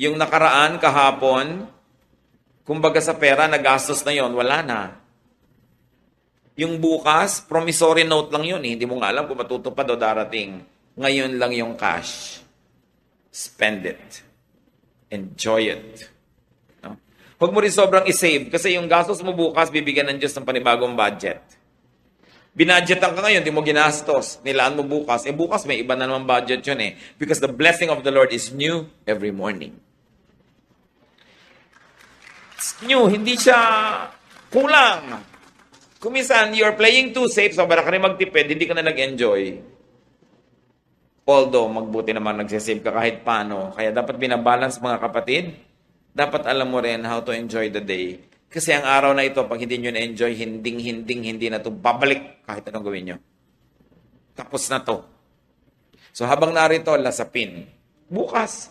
Yung nakaraan, kahapon, kumbaga sa pera, nagastos na yon wala na. Yung bukas, promissory note lang yun. Eh. Hindi mo nga alam kung matutupad o darating. Ngayon lang yung cash. Spend it. Enjoy it. No? Huwag mo rin sobrang isave kasi yung gastos mo bukas, bibigyan ng Diyos ng panibagong budget. Binadgetan ka ngayon, di mo ginastos. Nilaan mo bukas. Eh bukas may iba na naman budget yun eh. Because the blessing of the Lord is new every morning. It's hindi siya kulang. Kung minsan, you're playing too safe, sobra ka rin magtipid, hindi ka na nag-enjoy. Although, magbuti naman nagsisave ka kahit paano. Kaya dapat binabalance mga kapatid. Dapat alam mo rin how to enjoy the day. Kasi ang araw na ito, pag hindi nyo na-enjoy, hinding, hinding, hindi na to babalik kahit anong gawin nyo. Tapos na to. So habang narito, lasapin. Bukas,